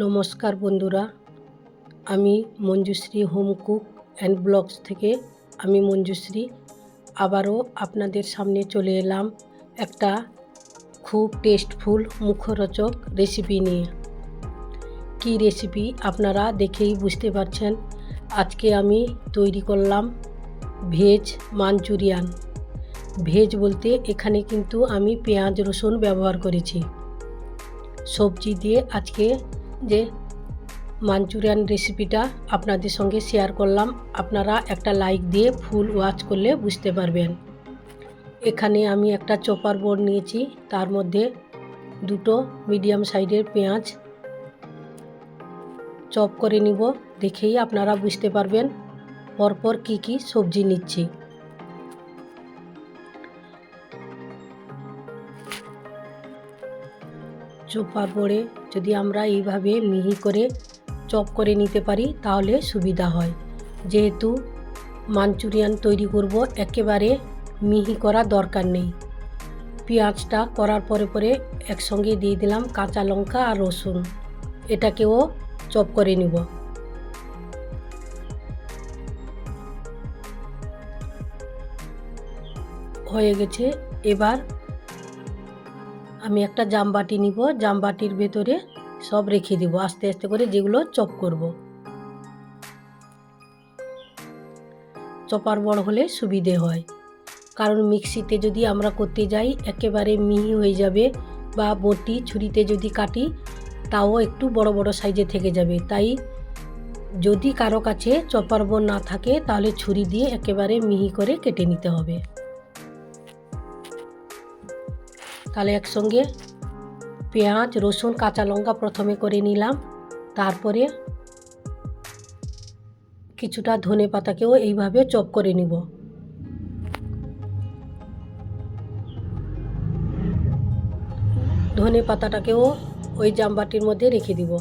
নমস্কার বন্ধুরা, আমি Manjushree home cook and blogs থেকে আমি মঞ্জুশ্রী। আবারও আপনাদের সামনে চলে এলাম একটা খুব টেস্টফুল মুখরোচক রেসিপি নিয়ে। কী রেসিপি আপনারা দেখেই বুঝতে পারছেন? আজকে আমি তৈরি করলাম ভেজ মাঞ্চুরিয়ান। ভেজ বলতে এখানে কিন্তু আমি পেঁয়াজ, রসুন ব্যবহার করেছি। সবজি দিয়ে আজকে যে মাঞ্চুরিয়ান রেসিপিটা আপনাদের সঙ্গে শেয়ার করলাম। আপনারা একটা লাইক দিয়ে ফুল ওয়াচ করলে বুঝতে পারবেন। এখানে আমি একটা চপার বোর্ড নিয়েছি। তার মধ্যে দুটো মিডিয়াম সাইজের পেঁয়াজ চপ করে নিব। দেখেই আপনারা বুঝতে পারবেন। পরপর কি কি সবজি নিচ্ছি। চোপার পরে যদি আমরা এইভাবে মিহি করে চপ করে নিতে পারি, তাহলে সুবিধা হয়। যেহেতু মাঞ্চুরিয়ান তৈরি করব, একেবারে মিহি করা দরকার নেই। পেঁয়াজটা করার পরে পরে একসঙ্গে দিয়ে দিলাম কাঁচা লঙ্কা আর রসুন। এটাকেও চপ করে নিব। হয়ে গেছে। এবার আমি একটা জামবাটি নিব জামবাটির ভেতরে সব রেখে দেবো, আস্তে আস্তে করে যেগুলো চপ করব। চপার বড় হলে সুবিধে হয়। কারণ মিক্সিতে যদি আমরা করতে যাই, একেবারে মিহি হয়ে যাবে বা বটি ছুরিতে যদি কাটি, তাও একটু বড় বড় সাইজে থেকে যাবে। তাই যদি কারও কাছে চপার বোর্ড না থাকে, তাহলে ছুরি দিয়ে একেবারে মিহি করে কেটে নিতে হবে। তাহলে একসঙ্গে পেঁয়াজ, রসুন, কাঁচা লঙ্কা প্রথমে করে নিলাম। তারপরে কিছুটা ধনে পাতাকেও এইভাবে চপ করে নিব। ধনে পাতাটাকেও ওই জামবাটির মধ্যে রেখে দিব।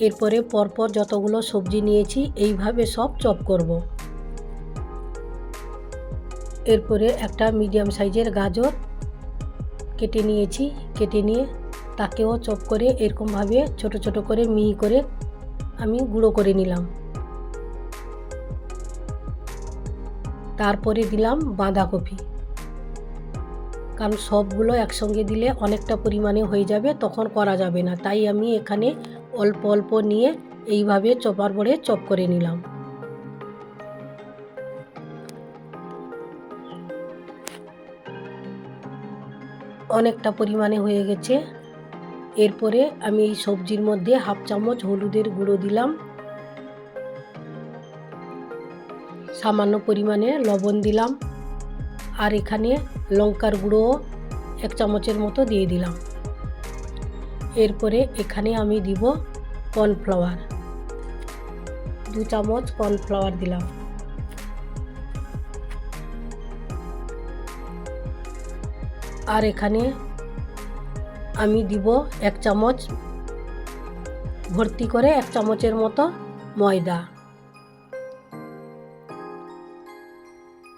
এরপরে পরপর যতগুলো সবজি নিয়েছি, এইভাবে সব চপ করব। এরপরে একটা মিডিয়াম সাইজের গাজর কেটে নিয়েছি, কেটে নিয়ে তাকেও চপ করে এরকমভাবে ছোট ছোট করে মিহি করে আমি গুঁড়ো করে নিলাম। তারপরে দিলাম বাঁধাকপি। কারণ সবগুলো একসঙ্গে দিলে অনেকটা পরিমাণে হয়ে যাবে, তখন করা যাবে না। তাই আমি এখানে অল্প অল্প নিয়ে এইভাবে চপার পরে চপ করে নিলাম। অনেকটা পরিমাণে হয়ে গেছে। এরপরে আমি এই সবজির মধ্যে হাফ চামচ হলুদের গুঁড়ো দিলাম। সামান্য পরিমাণে লবণ দিলাম। আর এখানে লঙ্কার গুঁড়ো এক চামচের মতো দিয়ে দিলাম। এরপরে এখানে আমি দিব কর্নফ্লাওয়ার। দু চামচ কর্নফ্লাওয়ার দিলাম। আর এখানে আমি দিব এক চামচ ভর্তি করে এক চামচের মতো ময়দা।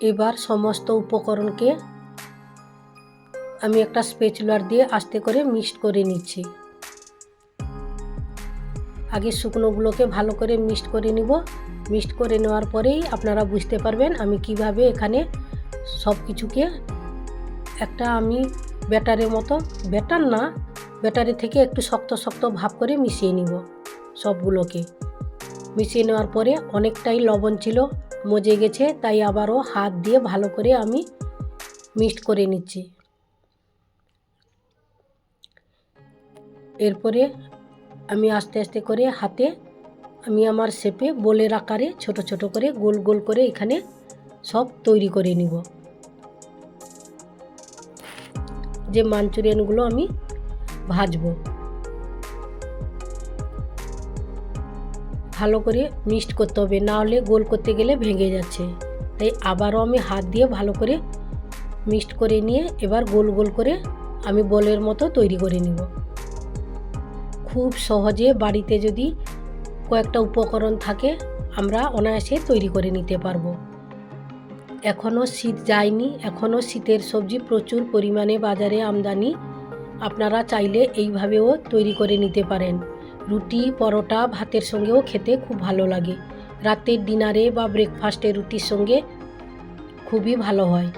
এবার সমস্ত উপকরণকে আমি একটা স্পেচুলার দিয়ে আস্তে করে মিক্সড করে নিচ্ছি। আগে শুকনোগুলোকে ভালো করে মিক্সড করে নিব। মিক্সড করে নেওয়ার পরেই আপনারা বুঝতে পারবেন আমি কীভাবে এখানে সব কিছুকে একটা আমি ব্যাটারের মতো, ব্যাটার না, ব্যাটারি থেকে একটু শক্ত শক্ত ভাব করে মিশিয়ে নিব সবগুলোকে। মিশিয়ে নেওয়ার পরে অনেকটাই লবণ ছিল, মজে গেছে, তাই আবারও হাত দিয়ে ভালো করে আমি মিক্সড করে নিচ্ছি। এরপরে আমি আস্তে আস্তে করে হাতে আমি আমার শেপে বোলের আকারে ছোট ছোট করে গোল গোল করে এখানে সব তৈরি করে নিব। যে মাঞ্চুরিয়ানগুলো আমি ভাজবো। ভালো করে মিক্সড করতে হবে, না হলে গোল করতে গেলে ভেঙে যাচ্ছে। তাই আবারও আমি হাত দিয়ে ভালো করে মিক্সড করে নিয়ে এবার গোল গোল করে আমি বলের মতো তৈরি করে নিব। খুব সহজে বাড়িতে যদি কয়েকটা উপকরণ থাকে, আমরা অনায়াসে তৈরি করে নিতে পারব। এখনও শীত যায়নি এখনও শীতের সবজি প্রচুর পরিমাণে বাজারে আমদানি। আপনারা চাইলে এইভাবেও তৈরি করে নিতে পারেন। রুটি, পরোটা ভাতের সঙ্গেও খেতে খুব ভালো লাগে। রাতের ডিনারে বা ব্রেকফাস্টে রুটির সঙ্গে খুবই ভালো হয়।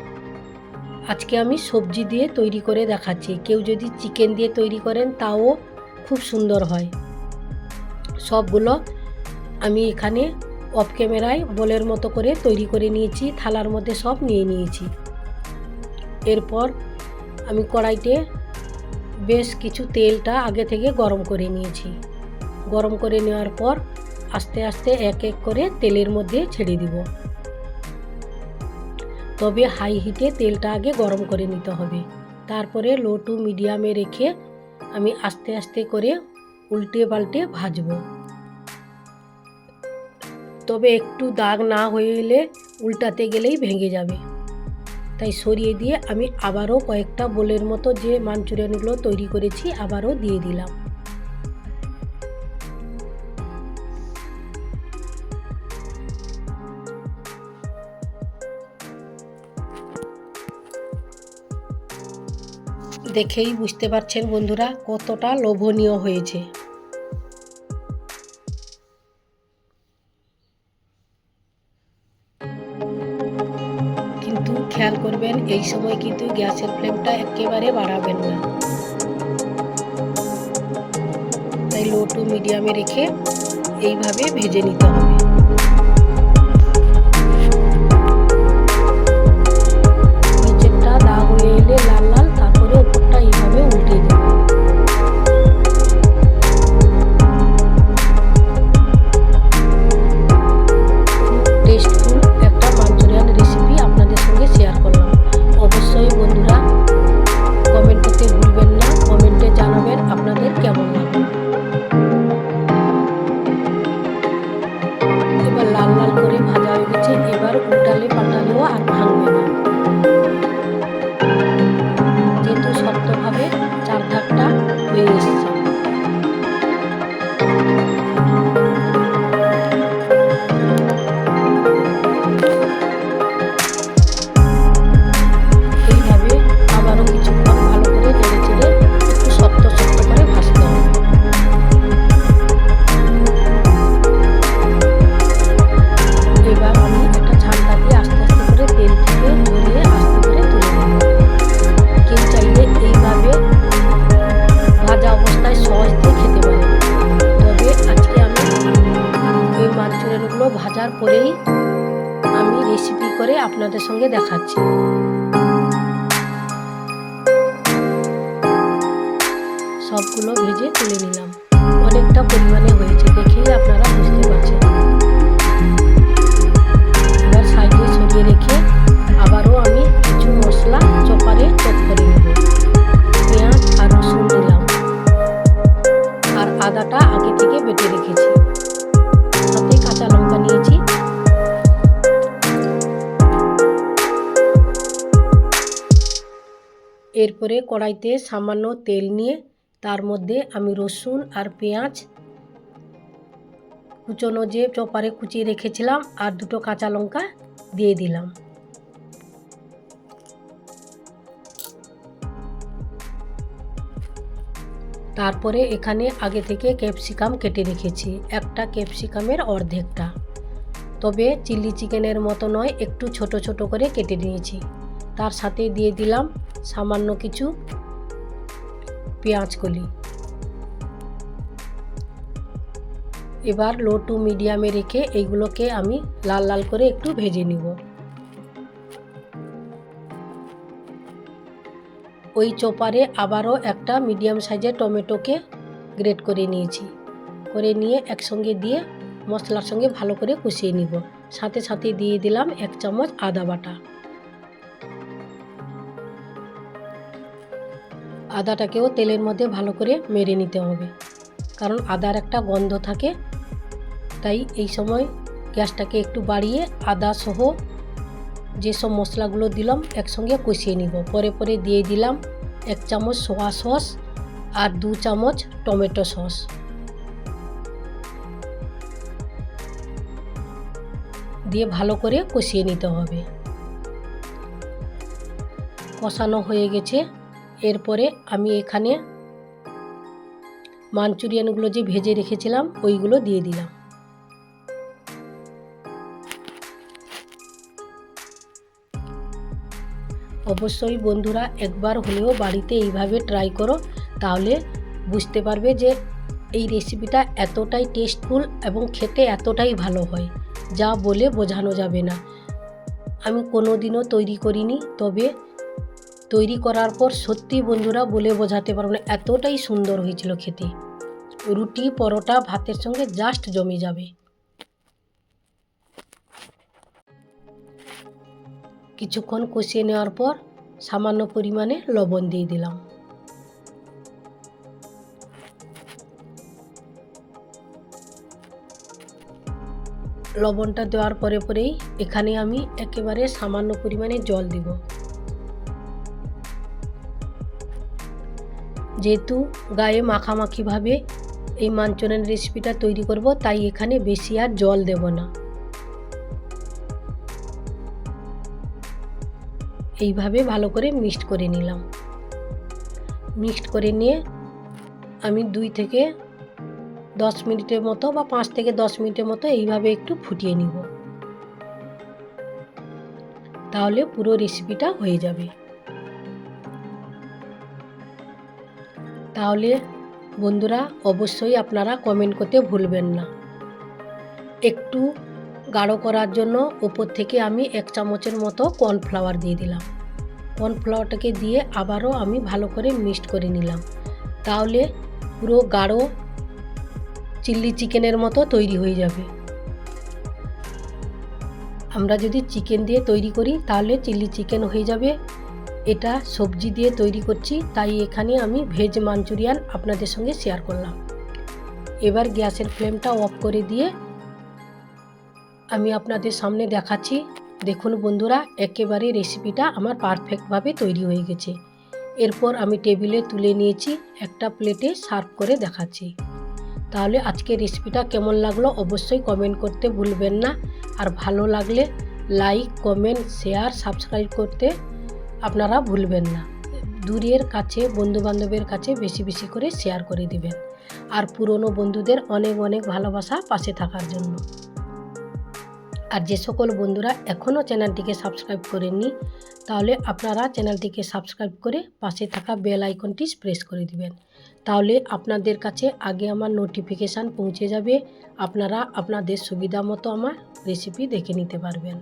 আজকে আমি সবজি দিয়ে তৈরি করে দেখাচ্ছি। কেউ যদি চিকেন দিয়ে তৈরি করেন, তাও খুব সুন্দর হয়। সবগুলো আমি এখানে অফ ক্যামেরায় বলের মতো করে তৈরি করে নিয়েছি, থালার মধ্যে সব নিয়ে নিয়েছি। এরপর আমি কড়াইতে বেশ কিছু তেলটা আগে থেকে গরম করে নিয়েছি। গরম করে নেওয়ার পর আস্তে আস্তে এক এক করে তেলের মধ্যে ছেড়ে দিব। তবে হাই হিটে তেলটা আগে গরম করে নিতে হবে। তারপরে লো টু মিডিয়ামে রেখে আমি আস্তে আস্তে করে উল্টে পাল্টে ভাজবো। তবে একটু দাগ না হয়ে এলে উল্টাতে গেলেই ভেঙে যাবে। তাই সরিয়ে দিয়ে আমি আবারও কয়েকটা বোলের মতো যে মাঞ্চুরিয়ানগুলো তৈরি করেছি আবারও দিয়ে দিলাম। দেখেই বুঝতে পারছেন বন্ধুরা, কতটা লোভনীয় হয়েছে। খেয়াল করবেন, এই সময় কিন্তু গ্যাসের ফ্লেমটা একেবারে বাড়াবেন না। তাই লো টু মিডিয়ামে রেখে এইভাবে ভেজে নিতে হবে। সবগুলো ভেজে তুলে নিলাম। অনেকটা পরিমাণে হয়েছে দেখেই আপনারা বুঝতে পারছেন। এবার সাইডে সরিয়ে রেখে আবারও আমি কিছু মশলা চপারে চপ করে নেব। পেঁয়াজ আর রসুন দিলাম। আর আদাটা আগে থেকে বেটে রেখেছি। সাথে কাঁচা লঙ্কা নিয়েছি। এরপরে কড়াইতে সামান্য তেল নিয়ে তার মধ্যে আমি রসুন আর পেঁয়াজ কুচনো যে চপারে কুচিয়ে রেখেছিলাম আর দুটো কাঁচা লঙ্কা দিয়ে দিলাম। তারপরে এখানে আগে থেকে ক্যাপসিকাম কেটে রেখেছি, একটা ক্যাপসিকামের অর্ধেকটা। তবে চিলি চিকেনের মতো নয়, একটু ছোট ছোট করে কেটে নিয়েছি। তার সাথে দিয়ে দিলাম সামান্য কিছু পেঁয়াজ কলি। এবার লো টু মিডিয়ামে রেখে এইগুলোকে আমি লাল লাল করে একটু ভেজে নিব। ওই চোপারে আবারও একটা মিডিয়াম সাইজের টমেটোকে গ্রেট করে নিয়েছি। করে নিয়ে একসঙ্গে দিয়ে মশলার সঙ্গে ভালো করে কষিয়ে নিব। সাথে সাথে দিয়ে দিলাম এক চামচ আদা বাটা। আদাটাকেও তেলের মধ্যে ভালো করে মেরে নিতে হবে। কারণ আদার একটা গন্ধ থাকে, তাই এই সময় গ্যাসটাকে একটু বাড়িয়ে আদা সহ যেসব মশলাগুলো দিলাম একসঙ্গে কষিয়ে নিব। পরে পরে দিয়ে দিলাম এক চামচ সোয়া সস আর দু চামচ টমেটো সস। দিয়ে ভালো করে কষিয়ে নিতে হবে। কষানো হয়ে গেছে। এরপরে আমি এখানে মাঞ্চুরিয়ানগুলো যে ভেজে রেখেছিলাম, ওইগুলো দিয়ে দিলাম। অবশ্যই বন্ধুরা একবার হলেও বাড়িতে এইভাবে ট্রাই করো, তাহলে বুঝতে পারবে যে এই রেসিপিটা এতটাই টেস্টফুল এবং খেতে এতটাই ভালো হয়, যা বলে বোঝানো যাবে না। আমি কোনো দিনও তৈরি করিনি, তবে তৈরি করার পর সত্যি বন্ধুরা বলে বোঝাতে পারব না, এতটাই সুন্দর হয়েছিল খেতে। রুটি, পরোটা, ভাতের সঙ্গে জাস্ট জমে যাবে। কিছুক্ষণ কষিয়ে নেওয়ার পর সামান্য পরিমাণে লবণ দিয়ে দিলাম। লবণটা দেওয়ার পরে পরেই এখানে আমি একেবারে সামান্য পরিমাণে জল দিব। যেহেতু গায়ে মাখামাখিভাবে এই মাঞ্চনের রেসিপিটা তৈরি করব, তাই এখানে বেশি আর জল দেব না। এইভাবে ভালো করে মিক্সড করে নিলাম। মিক্সড করে নিয়ে আমি দুই থেকে দশ মিনিটের মতো বা পাঁচ থেকে দশ মিনিটের মতো এইভাবে একটু ফুটিয়ে নিব। তাহলে পুরো রেসিপিটা হয়ে যাবে। তাহলে বন্ধুরা অবশ্যই আপনারা কমেন্ট করতে ভুলবেন না। একটু গাঢ় করার জন্য ওপর থেকে আমি এক চামচের মতো কর্নফ্লাওয়ার দিয়ে দিলাম। কর্নফ্লাওয়ারটাকে দিয়ে আবারও আমি ভালো করে মিক্সড করে নিলাম। তাহলে পুরো গাঢ় চিল্লি চিকেনের মতো তৈরি হয়ে যাবে। আমরা যদি চিকেন দিয়ে তৈরি করি, তাহলে চিলি চিকেন হয়ে যাবে এটা সবজি দিয়ে তৈরি করছি, তাই এখানে আমি ভেজ মাঞ্চুরিয়ান আপনাদের সঙ্গে শেয়ার করলাম। এবার গ্যাসের ফ্লেমটা অফ করে দিয়ে আমি আপনাদের সামনে দেখাচ্ছি। দেখুন বন্ধুরা, একেবারে রেসিপিটা আমার পারফেক্টভাবে তৈরি হয়ে গেছে। এরপর আমি টেবিলে তুলে নিয়েছি, একটা প্লেটে সার্ভ করে দেখাচ্ছি। তাহলে আজকে রেসিপিটা কেমন লাগল অবশ্যই কমেন্ট করতে ভুলবেন না। আর ভালো লাগলে লাইক কমেন্ট শেয়ার সাবস্ক্রাইব করতে আপনারা ভুলবেন না। দূরের কাছে, বন্ধুবান্ধবের কাছে বেশি বেশি করে শেয়ার করে দিবেন। আর পুরনো বন্ধুদের অনেক অনেক ভালোবাসা পাশে থাকার জন্য। আর যে সকল বন্ধুরা এখনও চ্যানেলটিকে সাবস্ক্রাইব করেননি, তাহলে আপনারা চ্যানেলটিকে সাবস্ক্রাইব করে পাশে থাকা বেল আইকনটি প্রেস করে দিবেন। তাহলে আপনাদের কাছে আগে আমার নোটিফিকেশান পৌঁছে যাবে। আপনারা আপনাদের সুবিধা মতো আমার রেসিপি দেখে নিতে পারবেন।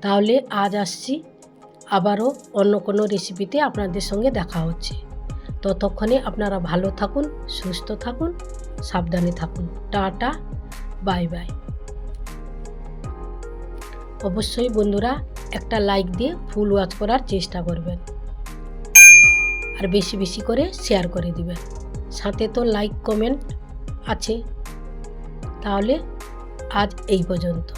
তাহলে আজ আসছি। আবারও অন্য কোনো রেসিপিতে আপনাদের সঙ্গে দেখা হচ্ছে। ততক্ষণে আপনারা ভালো থাকুন, সুস্থ থাকুন, সাবধানে থাকুন। Tata, bye bye. অবশ্যই বন্ধুরা একটা লাইক দিয়ে ফুল ওয়াচ করার চেষ্টা করবেন। আর বেশি বেশি করে শেয়ার করে দিবেন। সাথে তো লাইক, কমেন্ট আছে। তাহলে আজ এই পর্যন্ত।